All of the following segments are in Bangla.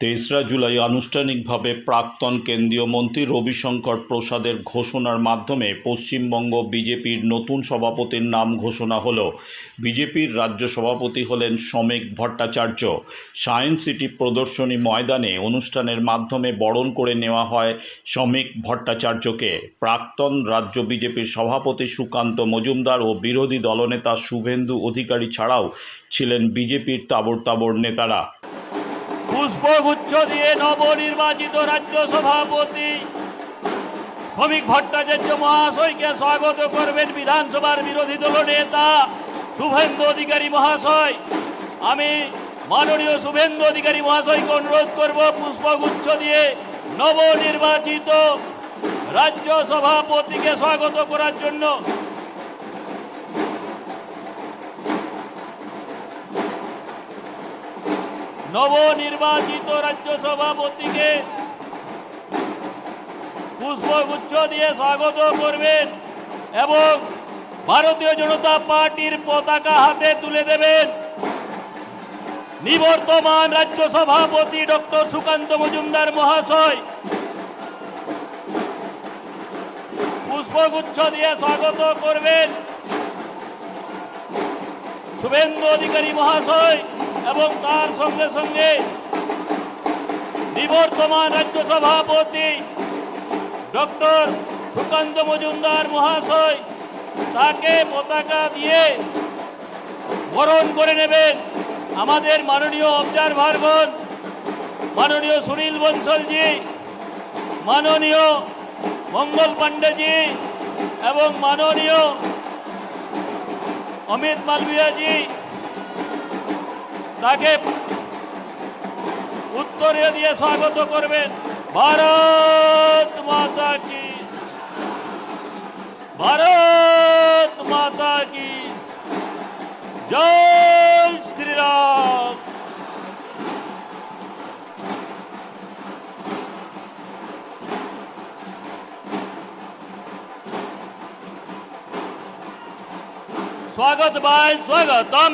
তেসরা জুলাই আনুষ্ঠানিকভাবে প্রাক্তন কেন্দ্রীয় মন্ত্রী রবিশঙ্কর প্রসাদের ঘোষণার মাধ্যমে পশ্চিমবঙ্গ বিজেপির নতুন সভাপতির নাম ঘোষণা হলো। বিজেপির রাজ্য সভাপতি হলেন সমেক ভট্টাচার্য। সায়েন্স সিটি প্রদর্শনী ময়দানে অনুষ্ঠানের মাধ্যমে বরণ করে নেওয়া হয় সমেক ভট্টাচার্যকে। প্রাক্তন রাজ্য বিজেপির সভাপতি সুকান্ত মজুমদার ও বিরোধী দলনেতা শুভেন্দু অধিকারী ছাড়াও ছিলেন বিজেপির তাবড় তাবড় নেতারা। পুষ্পগুচ্ছ দিয়ে নবনির্বাচিত রাজ্য সভাপতি শ্রমিক ভট্টাচার্য মহাশয়কে স্বাগত করবেন বিধানসভার বিরোধী দল নেতা শুভেন্দু অধিকারী মহাশয়। আমি মাননীয় শুভেন্দু অধিকারী মহাশয়কে অনুরোধ করব পুষ্পগুচ্ছ দিয়ে নবনির্বাচিত রাজ্য সভাপতিকে স্বাগত করার জন্য। নবনির্বাচিত রাজ্য সভাপতিকে পুষ্পগুচ্ছ দিয়ে স্বাগত করবেন এবং ভারতীয় জনতা পার্টির পতাকা হাতে তুলে দেবেন নিবর্তমান রাজ্য সভাপতি ডক্টর সুকান্ত মজুমদার মহাশয়। পুষ্পগুচ্ছ দিয়ে স্বাগত করবেন। শুভেন্দু অধিকারী মহাশয়। এবং তার সঙ্গে সঙ্গে নিবর্তমান রাজ্য সভাপতি ডক্টর সুকান্ত মজুমদার মহাশয় তাকে পতাকা দিয়ে বরণ করে নেবেন আমাদের মাননীয় অবজারভারগণ মাননীয় সুনীল বনসলজি, মাননীয় মঙ্গল পাণ্ডেজি এবং মাননীয় অমিত মালভিয়াজি তাকে উত্তরে দিয়ে স্বাগত করবেন ভারত মাতা কি ভারত মাতা কি জয় শ্রীরাম स्वागत बाय स्वागतम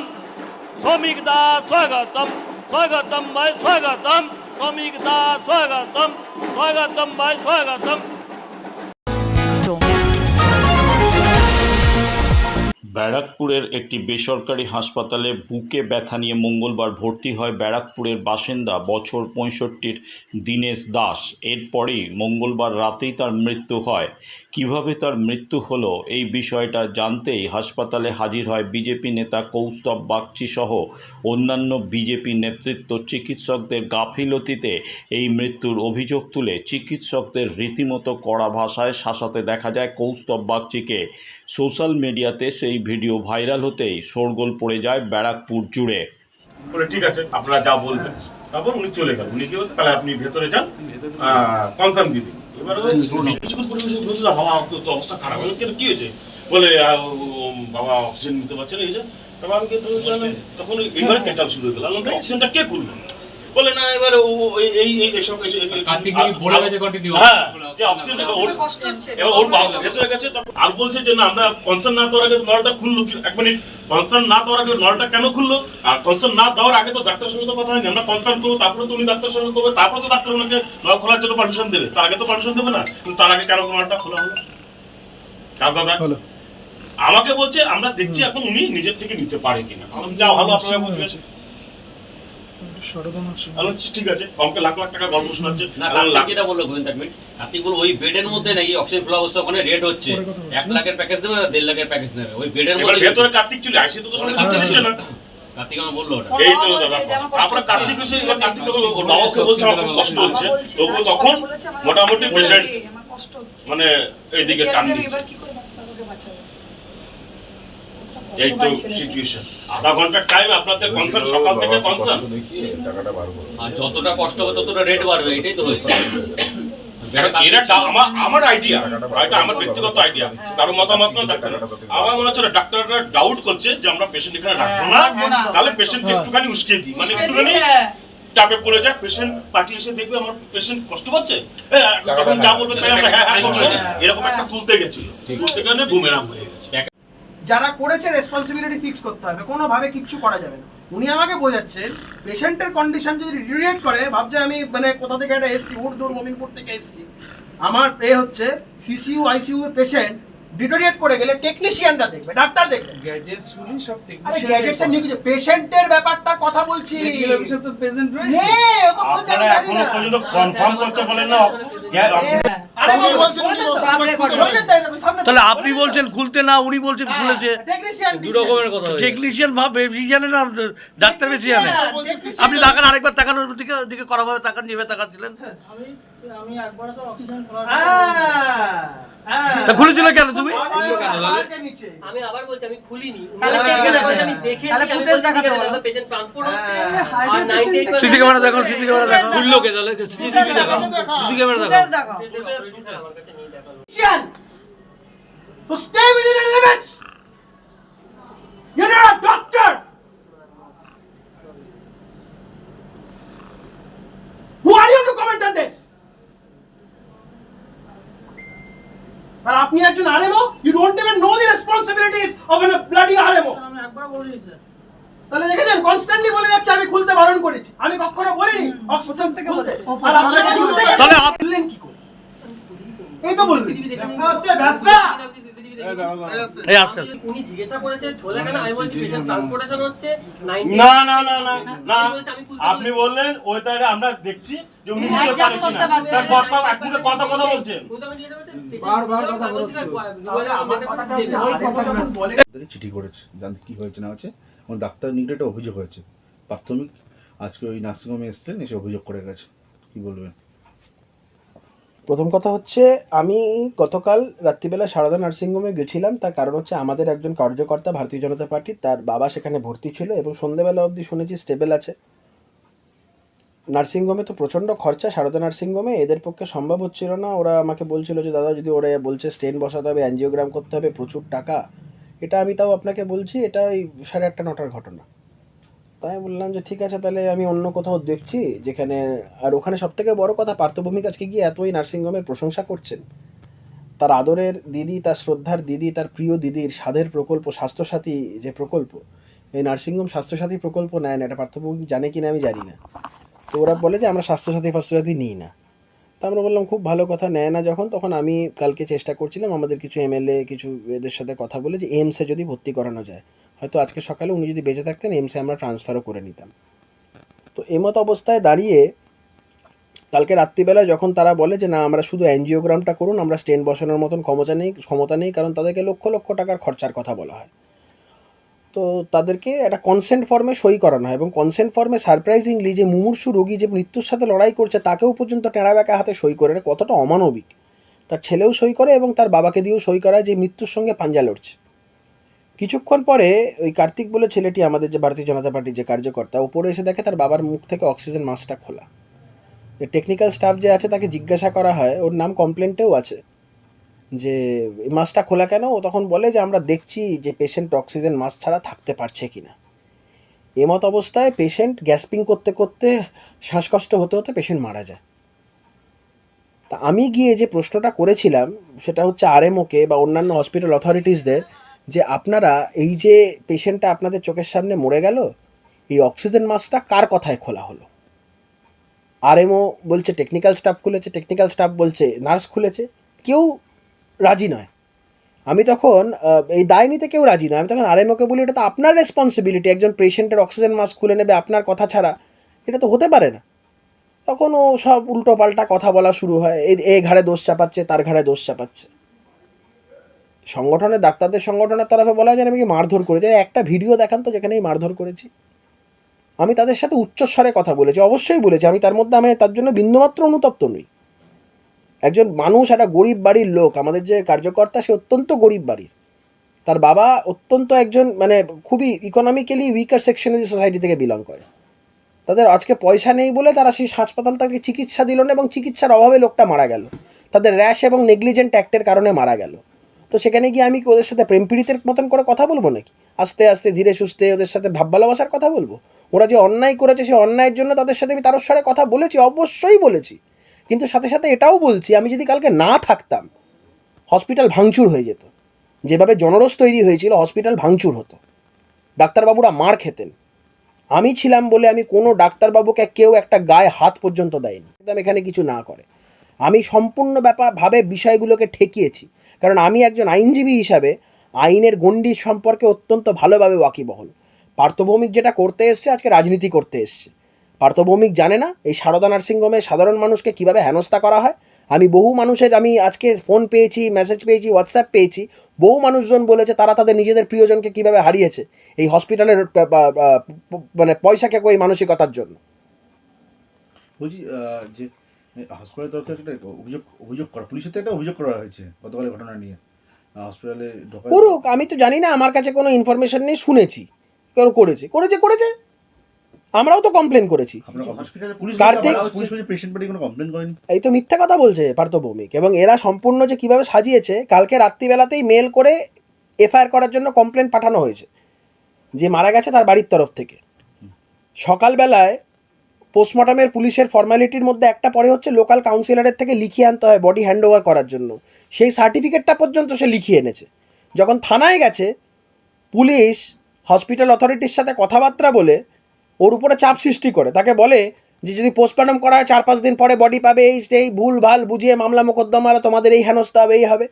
స్వమిగదా స్వాగతం స్వాగతం మై స్వాగతం స్వమిగదా స్వాగతం స్వాగతం మై స్వాగతం ব্যারাকপুরের একটি বেসরকারি হাসপাতালে বুকে ব্যথা নিয়ে মঙ্গলবার ভর্তি হয় ব্যারাকপুরের বাসিন্দা বছর পঁয়ষট্টির দীনেশ দাস। এরপরেই মঙ্গলবার রাতেই তার মৃত্যু হয়। কীভাবে তার মৃত্যু হলো এই বিষয়টা জানতেই হাসপাতালে হাজির হয় বিজেপি নেতা কৌস্তব বাগচি সহ অন্যান্য বিজেপি নেতৃত্ব। চিকিৎসকদের গাফিলতিতে এই মৃত্যুর অভিযোগ তুলে চিকিৎসকদের রীতিমতো কড়া ভাষায় শাসাতে দেখা যায় কৌস্তব বাগচিকে। সোশ্যাল মিডিয়াতে সেই ভিডিও ভাইরাল হতেই শোরগোল পড়ে যায় ব্যারাকপুর জুড়ে। ঠিক আছে, আপনারা যা বলবেন। তারপর উনি চলে গেল উনি কি বলছে তাহলে আপনি ভেতরে যান কনসার্ন দিদি এবার বাবা, তো অবস্থা খারাপ। হলো কেন, কি হয়েছে? বলে বাবা অক্সিজেন নিতে পারছে না, এই যে। তারপর আমি তখন এইবারে কেচাল শুরু হয়ে গেল। অক্সিজেনটা কে খুললো বলে না এবারে এই এই এসব কার্তিক বলে গেছে continue। হ্যাঁ যে অক্সিজেন ওর কষ্ট হচ্ছে ওর ভেতরে গেছে আর বলছে যে না আমরা কনসার্ন না দেওয়ার আগে নলটা খুললো কি এক মিনিট কনসার্ন না দেওয়ার আগে নলটা কেন খুললো? আর কনসার্ন না দেওয়ার আগে তো ডাক্তার সঙ্গে তো কথা হয়নি। আমরা কনসার্ন করব তারপরে তো উনি ডাক্তার সঙ্গে করবে তারপরে তো ডাক্তার ওনাকে নল খোলার জন্য পারমিশন দেবে। তার আগে তো পারমিশন দেবে না কিন্তু তার আগে কেন নলটা খোলা হলো? কার কথা? হলো। আমাকে বলছে আমরা দেখছি এখন উনি নিজের থেকে নিতে পারে কিনা। যা ভালো আপনারা বুঝবেন সরদম আছে আমি বলছি, ঠিক আছে আমাকে লাখ লাখ টাকা গল্প শোনাচ্ছে। যেটা বলল গোবিন্দ ওই বেডের মধ্যে নাকি অক্সিজেন অবস্থা ওখানে রেট হচ্ছে। এক লাখের প্যাকেজ দেবে না দেড় লাখের প্যাকেজ নেবে। ওই বেডের মধ্যে ভেতরে কার্তিক চলে আসে তো তো সঙ্গে কার্তিক এসছে না। কার্তিক আমার বলল ওটা। এই তো হচ্ছে। কার্তিক এসে কার্তিক তখন বাবাকে বলছে আমার কষ্ট হচ্ছে। তবু তখন মোটামুটি পেশেন্ট। মানে এইদিকে টান দিচ্ছে এবার কি করে ডাক্তারবাবুকে বাঁচাবো? এই তো সিচুয়েশন আধা ঘণ্টার টাইম আপনাদের কনসার্ন সকাল থেকে কনসার্ন আর যতটা কষ্ট হবে ততটা রেট বাড়বে এটাই তো হয়েছে। এরা আমার আমার আইডিয়া এটা আমার ব্যক্তিগত আইডিয়া কারও মতামত না ডাক্তার আমার মনে হচ্ছে ডাক্তাররা ডাউট করছে যে আমরা পেশেন্ট এখানে রাখব না। তাহলে পেশেন্টকে হ্যাঁ। একটুখানি উস্কে দিই। মানে একটুখানি হ্যাঁ। চাপে পড়ে যায় পেশেন্ট পার্টি এসে দেখবে আমার পেশেন্ট কষ্ট পাচ্ছে। তখন যা বলবে তাই আমরা হ্যাঁ হ্যাঁ এরকম একটা তুলতে গেছি তুলতে গেলে বুমেরাম হয়ে গেছে। যারা করেছে রেসপন্সিবিলিটি ফিক্স করতে হবে কোনোভাবে কিচ্ছু করা যাবে না। উনি আমাকে বোঝাচ্ছেন পেশেন্টের কন্ডিশন যদি রিলেট করে ভাবছে আমি মানে কোথা থেকে একটা এসছি উর্দুর মমিনপুর থেকে এসছি আমার এ হচ্ছে সিসিইউ আইসিইউ এর পেশেন্ট ডিটোরিয়েট করে গেলে টেকনিশিয়ানরা দেখবে ডাক্তার দেখবে। গ্যাজেটস গুলি সব আরে গ্যাজেটস এর নিয়ে পেশেন্টের ব্যাপারটা কথা বলছি। অফিসার তো প্রেজেন্ট রয়েছে। নে, ও তো বলছে আমি আপনারা এখনও পর্যন্ত কনফার্ম করতে বলেন না তাহলে আপনি বলছেন খুলতে না উনি বলছেন খুলেছে। টেকনিশিয়ান দু রকমের কথা টেকনিশিয়ান ভাব বেশি জানে না ডাক্তার বেশি জানে। আপনি তাকান আরেকবার তাকানোর দিকে দিকে করা ভাবে তাকান যেভাবে তাকাচ্ছিলেন। আমি আমি একবার সব অক্সিজেন খোলা তা খুলেছিল কেন তুমি? আমি আবার বলছি আমি খুলিনি। উনি তাহলে আমাকে footage বলছে, দেখাও। আমি দেখেছি তাহলে আমি footage বলছি, দেখাতে ঠিক আছে, বলো। দাদা, patient transport হচ্ছে। আর 98% সিসি ক্যামেরা দেখো। সিসি ক্যামেরা দেখো খুললো কে তাহলে সিসিটিভি দেখাও। সিসি ক্যামেরা দেখো। To stay within the limits. You're not a doctor. আপনি একজন RMO you don't even know the responsibilities of an bloody RMO আমি একবার বলিনি স্যার। তাহলে দেখেছেন কনস্ট্যান্টলি বলে যাচ্ছে আমি খুলতে বারণ করেছি। আমি কখনো বলিনি অক্সিজেন থেকে বলতে আর আপনাকে খুলতে তাহলে আপনি কি করে? এই তো বলছি হচ্ছে ব্যবসা। এই আস্তে আস্তে উনি জিজ্ঞাসা করেছে খোলা কেন আমি বলছি পেশেন্ট ট্রান্সপোর্টেশন হচ্ছে না না না না না উনি বলছে, আমি খুলতে আপনি বললেন ওই তাইলে আমরা দেখছি যে উনি বুঝতে স্যার আপনি কথা বলছেন। বারবার কথা হচ্ছে চিঠি করেছে জানতে কি হয়েছে না হয়েছে। আমার ডাক্তার নিকটে একটা অভিযোগ হয়েছে। প্রাথমিক আজকে ওই নার্সিংহোমে এসছেন এসে অভিযোগ করে গেছে। কি বলবেন? প্রথম কথা হচ্ছে, আমি গতকাল রাত্রিবেলা সারদা নার্সিংহোমে গেছিলাম। তার কারণ হচ্ছে আমাদের একজন কার্যকর্তা ভারতীয় জনতা পার্টি, তার বাবা সেখানে ভর্তি ছিল এবং সন্ধ্যেবেলা অবধি শুনেছি স্টেবেল আছে। নার্সিংহোমে তো প্রচণ্ড খরচা, সারদা নার্সিংহোমে এদের পক্ষে সম্ভব হচ্ছিল না। ওরা আমাকে বলছিল যে, দাদা, যদি ওরা বলছে স্টেন বসাতে হবে অ্যাঞ্জিওগ্রাম করতে হবে, প্রচুর টাকা। এটা আমি তাও আপনাকে বলছি এটা ওই সাড়ে আটটা, নটার ঘটনা। তাই বললাম যে ঠিক আছে, তাহলে আমি অন্য কোথাও দেখছি যেখানে, আর ওখানে সব থেকে বড় কথা পার্থভূমিক আজকে গিয়ে এতই নার্সিংহোমের প্রশংসা করছেন। তার আদরের দিদি, তার শ্রদ্ধার দিদি, তার প্রিয় দিদির স্বাদের প্রকল্প, স্বাস্থ্যসাথী যে প্রকল্প, এই নার্সিংহোম স্বাস্থ্যসাথী প্রকল্প নেয় না, এটা পার্থভূমিক জানে কি না আমি জানি না। তো ওরা বলে যে আমরা স্বাস্থ্যসাথী ফাস্থ্যসাথী নিই না। তা আমরা বললাম, খুব ভালো কথা, নেয় না যখন। তখন আমি কালকে চেষ্টা করছিলাম আমাদের কিছু এমএলএ, কিছু এদের সাথে কথা বলে যে এমসে যদি ভর্তি করানো যায়। হয়তো আজকে সকালে উনি যদি বেঁচে থাকতেন, এমসে আমরা ট্রান্সফারও করে নিতাম। তো এমত অবস্থায় দাঁড়িয়ে কালকে রাত্রিবেলা যখন তারা বলে যে, না, আমরা শুধু অ্যানজিওগ্রামটা করুন, আমরা স্টেন বসানোর মতন ক্ষমতা নেই ক্ষমতা নেই, কারণ তাদেরকে লক্ষ লক্ষ টাকার খরচার কথা বলা হয়। তো তাদেরকে একটা কনসেন্ট ফর্মে সই করানো হয় এবং কনসেন্ট ফর্মে সারপ্রাইজিংলি যে মুমূর্ষু রোগী যে মৃত্যুর সাথে লড়াই করছে, তাকেও পর্যন্ত টেঁড়া ব্যাকা হাতে সই করে কতটা অমানবিক। তার ছেলেও সই করে এবং তার বাবাকে দিয়েও সই করায় যে মৃত্যুর সঙ্গে পাঞ্জা লড়ছে। কিছুক্ষণ পরে ওই কার্তিক বলে ছেলেটি আমাদের যে ভারতীয় জনতা পার্টির যে কার্যকর্তা উপরে এসে দেখে তার বাবার মুখ থেকে অক্সিজেন মাস্কটা খোলা। টেকনিক্যাল স্টাফ যে আছে তাকে জিজ্ঞাসা করা হয়, ওর নাম কমপ্লেন্টেও আছে। যে মাস্কটা খোলা কেন? ও তখন বলে যে আমরা দেখছি যে পেশেন্ট অক্সিজেন মাস্ক ছাড়া থাকতে পারছে কি না এমত অবস্থায় পেশেন্ট গ্যাসপিং করতে করতে শ্বাসকষ্ট হতে হতে পেশেন্ট মারা যায়। তা আমি গিয়ে যে প্রশ্নটা করেছিলাম, সেটা হচ্ছে আরএমওকে বা অন্যান্য হসপিটাল অথরিটিসদের যে আপনারা এই যে পেশেন্টটা আপনাদের চোখের সামনে মরে গেল, এই অক্সিজেন মাস্কটা কার কথায় খোলা হলো? আরএমও বলছে টেকনিক্যাল স্টাফ খুলেছে টেকনিক্যাল স্টাফ বলছে নার্স খুলেছে, কেউ রাজি নয়। আমি তখন এই দায় নিতে কেউ রাজি নয়। আমি তখন আরএমওকে বলি, এটা তো আপনার রেসপন্সিবিলিটি একজন পেশেন্টের অক্সিজেন মাস্ক খুলে নেবে, আপনার কথা ছাড়া এটা তো হতে পারে না। তখন ও সব উল্টো পাল্টা কথা বলা শুরু হয় এ ঘাড়ে দোষ চাপাচ্ছে, তার ঘাড়ে দোষ চাপাচ্ছে। সংগঠনের ডাক্তারদের সংগঠনের তরফে বলা হয় যে আমি মারধর করেছি। একটা ভিডিও দেখান তো যেখানে মারধর করেছি। আমি তাদের সাথে উচ্চস্বরে কথা বলেছি, অবশ্যই বলেছি। আমি তার মধ্যে আমি তার জন্য বিন্দুমাত্র অনুতপ্ত নই। একজন মানুষ, একটা গরিব বাড়ির লোক, আমাদের যে কার্যকর্তা, সে অত্যন্ত গরিব বাড়ির। তার বাবা অত্যন্ত একজন মানে খুবই ইকোনমিক্যালি উইকার সেকশনের সোসাইটি থেকে বিলং করে। তাদের আজকে পয়সা নেই বলে তারা সেই হাসপাতাল তাকে চিকিৎসা দিল না এবং চিকিৎসার অভাবে লোকটা মারা গেল। তাদের র্যাশ এবং নেগলিজেন্ট অ্যাক্টের কারণে মারা গেল। তো সেখানে গিয়ে আমি কি ওদের সাথে প্রেম পীড়িতের মতন করে কথা বলব নাকি? আস্তে আস্তে, ধীরে সুস্থে ওদের সাথে ভাব ভালোবাসার কথা বলব? ওরা যে অন্যায় করেছে সেই অন্যায়ের জন্য তাদের সাথে আমি তারস্বরে কথা বলেছি, অবশ্যই বলেছি। কিন্তু সাথে সাথে এটাও বলছি, আমি যদি কালকে না থাকতাম, হসপিটাল ভাঙচুর হয়ে যেত। যেভাবে জনরস তৈরি হয়েছিল, হসপিটাল ভাঙচুর হতো। ডাক্তারবাবুরা মার খেতেন। আমি ছিলাম বলে আমি কোনো ডাক্তারবাবুকে কেউ একটা গায়ে হাত পর্যন্ত দেয়নি। একদম এখানে কিছু না করে। আমি সম্পূর্ণ ব্যাপার ভাবে বিষয়গুলোকে ঠেকিয়েছি। কারণ আমি একজন আইনজীবী হিসাবে আইনের গণ্ডি সম্পর্কে অত্যন্ত ভালোভাবে ওয়াকিবহল। পার্থভৌমিক যেটা করতে এসছে, আজকে রাজনীতি করতে এসছে। পার্থভৌমিক জানে না এই সারদা নার্সিংহোমে সাধারণ মানুষকে কীভাবে হেনস্থা করা হয়। আমি বহু মানুষের, আমি আজকে ফোন পেয়েছি, মেসেজ পেয়েছি, হোয়াটসঅ্যাপ পেয়েছি, বহু মানুষজন বলেছে তারা তাদের নিজেদের প্রিয়জনকে কীভাবে হারিয়েছে এই হসপিটালের মানে পয়সাকে ওই মানসিকতার জন্য। বলছি যে হসপিটালের তরফ থেকে একটা অভিযোগ অভিযোগ করা পুলিশের থেকে একটা অভিযোগ করা হয়েছে গতকালের ঘটনা নিয়ে। হসপিটালে ঢোকা করুক আমি তো জানি না আমার কাছে কোনো ইনফরমেশন নেই শুনেছি। কেউ করেছে করেছে করেছে। আমরাও তো কমপ্লেন করেছি। আপনার হসপিটালে পুলিশ কার্তিক- পুলিশ বলছে পেশেন্ট পার্টি কোনো কমপ্লেন করেনি। এই তো মিথ্যা কথা বলছে পার্থ ভৌমিক এবং এরা সম্পূর্ণ যে কীভাবে সাজিয়েছে কালকে রাত্রিবেলাতেই মেল করে এফআইআর করার জন্য কমপ্লেন পাঠানো হয়েছে যে মারা গেছে তার বাড়ির তরফ থেকে। সকালবেলায় পোস্টমর্টমের পুলিশের ফর্মালিটির মধ্যে একটা পরে হচ্ছে লোকাল কাউন্সিলরের থেকে লিখিয়ে আনতে হয় বডি হ্যান্ড ওভার করার জন্য। সেই সার্টিফিকেটটা পর্যন্ত সে লিখিয়ে এনেছে। যখন থানায় গেছে, পুলিশ, হসপিটাল অথরিটির সাথে কথাবার্তা বলে ওর উপরে চাপ সৃষ্টি করে। তাকে বলে যে, যদি পোস্টমর্টম করা হয় চার পাঁচ দিন পরে বডি পাবে, এই সেই ভুল ভালো বুঝিয়ে মামলা মোকদ্দমা মোকদ্দমারা তোমাদের এই হেনস্থা হবে, এই হবে।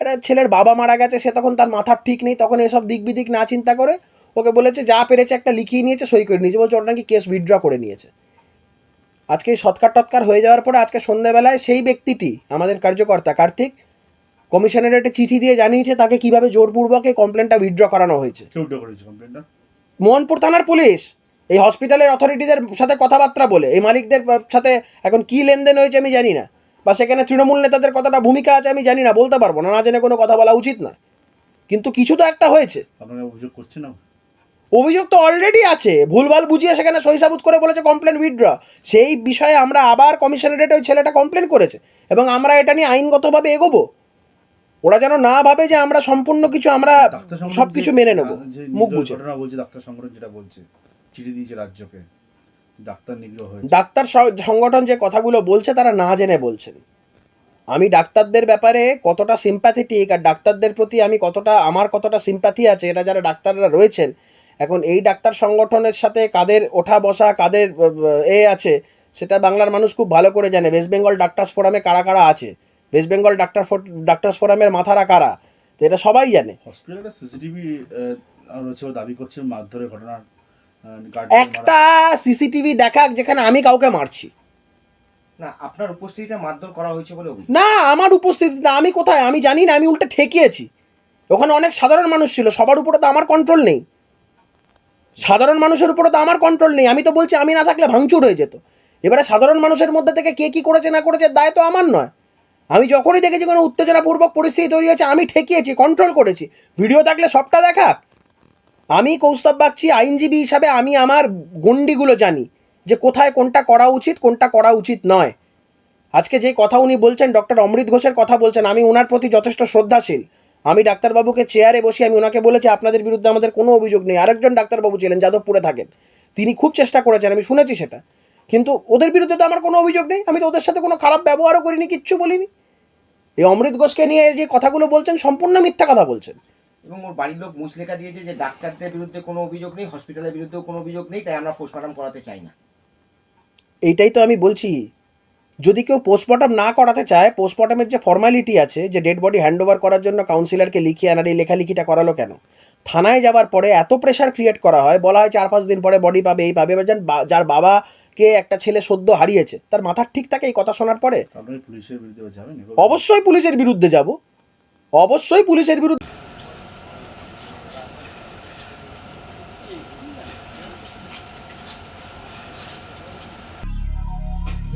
একটা ছেলের বাবা মারা গেছে, সে তখন তার মাথার ঠিক নেই, তখন এসব দিক বিদিক না চিন্তা করে ওকে বলেছে, যা পেরেছে একটা লিখিয়ে নিয়েছে, সই করে নিয়েছে। বলছে, ওটা নাকি কেস উইথড্র করে নিয়েছে। আজকে এই সৎকার টৎকার হয়ে যাওয়ার পরে আজকে সন্ধ্যাবেলায় সেই ব্যক্তিটি আমাদের কার্যকর্তা কার্তিক কমিশনের একটা চিঠি দিয়ে জানিয়েছে তাকে কীভাবে জোরপূর্বক এই কমপ্লেনটা উইথড্র করানো হয়েছে। মোহনপুর থানার পুলিশ এই হসপিটালের অথরিটিদের সাথে কথাবার্তা বলে এই মালিকদের সাথে এখন কি লেনদেন হয়েছে আমি জানি না বা সেখানে তৃণমূল নেতাদের কতটা ভূমিকা আছে আমি জানি না বলতে পারব না না জেনে কোনো কথা বলা উচিত নয়। কিন্তু কিছু তো একটা হয়েছে। আপনারা অভিযোগ করছেন না? অভিযোগ তো অলরেডি আছে। ভুলভাল বুঝিয়ে সেখানে সহিসাবুত করে বলেছে কমপ্লেন উইথড্র সেই বিষয়ে আমরা আবার কমিশনারেটে ওই ছেলেটা কমপ্লেন করেছে এবং আমরা এটা নিয়ে আইনগতভাবে এগোবো। ওরা যেন না ভাবে যে আমরা সম্পূর্ণ কিছু আমরা সব কিছু মেনে নেব। মুখ বুঝে। বলছে ডাক্তার সংগঠন যেটা বলছে চিঠি দিয়েছে রাজ্যকে ডাক্তার নিগ্রহ ডাক্তার সংগঠন যে কথাগুলো বলছে তারা না জেনে বলছেন। আমি ডাক্তারদের ব্যাপারে কতটা সিম্প্যাথেটিক আর ডাক্তারদের প্রতি আমি কতটা আমার কতটা সিম্প্যাথি আছে এটা যারা ডাক্তাররা রয়েছেন এখন এই ডাক্তার সংগঠনের সাথে কাদের ওঠা বসা কাদের এ আছে সেটা বাংলার মানুষ খুব ভালো করে জানে। ওয়েস্ট বেঙ্গল ডাক্তার্স ফোরামে কারা কারা আছে? ওয়েস্ট বেঙ্গল ডাক্তার ডাক্তার্স ফোরামের মাথারা কারা? তো এটা সবাই জানে। হসপিটালে সিসিটিভি দাবি করছে মারধরের ঘটনার একটা সিসিটিভি দেখাক যেখানে আমি কাউকে মারছি। না আপনার উপস্থিতিতে মারধর করা হয়েছে বলে না আমার উপস্থিতিতে আমি কোথায়? আমি জানি না আমি উল্টে ঠেকিয়েছি। ওখানে অনেক সাধারণ মানুষ ছিল সবার উপরে তো আমার কন্ট্রোল নেই। সাধারণ মানুষের উপরে তো আমার কন্ট্রোল নেই। আমি তো বলছি, আমি না থাকলে ভাঙচুর হয়ে যেত। এবারে সাধারণ মানুষের মধ্যে থেকে কে কী করেছে, না করেছে, দায় তো আমার নয়। আমি যখনই দেখেছি কোনো উত্তেজনাপূর্বক পরিস্থিতি তৈরি হয়েছে, আমি ঠেকিয়েছি কন্ট্রোল করেছি। ভিডিও থাকলে সবটা দেখা। আমি কৌস্তব বাগচি, আইনজীবী হিসাবে আমি আমার গণ্ডিগুলো জানি যে কোথায় কোনটা করা উচিত, কোনটা করা উচিত নয়। আজকে যে কথা উনি বলছেন, ডক্টর অমৃত ঘোষের কথা বলছেন, আমি ওনার প্রতি যথেষ্ট শ্রদ্ধাশীল। আমি ডাক্তারবাবুকে চেয়ারে বসে আমি ওনাকে বলেছি আপনাদের বিরুদ্ধে আমাদের কোনো অভিযোগ নেই। আরেকজন ডাক্তারবাবু ছিলেন যাদবপুরে থাকেন। তিনি খুব চেষ্টা করেছেন আমি শুনেছি সেটা। কিন্তু ওদের বিরুদ্ধে তো আমার কোনো অভিযোগ নেই। আমি তো ওদের সাথে কোনো খারাপ ব্যবহারও করিনি কিচ্ছু বলিনি। এই অমৃত ঘোষকে নিয়ে যে কথাগুলো বলছেন সম্পূর্ণ মিথ্যা কথা বলছেন। এবং ওর বাড়ির লোক মুচলেখা দিয়েছে যে ডাক্তারদের বিরুদ্ধে কোনো অভিযোগ নেই হসপিটালের বিরুদ্ধেও কোনো অভিযোগ নেই তাই আমরা পোস্টমর্টম করাতে চাই না। এইটাই তো আমি বলছি। যদি কেউ পোস্টমর্টম না করাতে চায় পোস্টমর্টমের যে ফর্মালিটি আছে যে ডেড বডি হ্যান্ড ওভার করার জন্য কাউন্সিলরকে লিখিয়ে আনার এই লেখালেখিটা করালো কেন? থানায় যাওয়ার পরে এত প্রেশার ক্রিয়েট করা হয় বলা হয় চার পাঁচ দিন পরে বডি পাবে এই পাবে যার বাবাকে একটা ছেলে সদ্য হারিয়েছে তার মাথার ঠিক থাকে এই কথা শোনার পরে? অবশ্যই পুলিশের বিরুদ্ধে যাব। অবশ্যই পুলিশের বিরুদ্ধে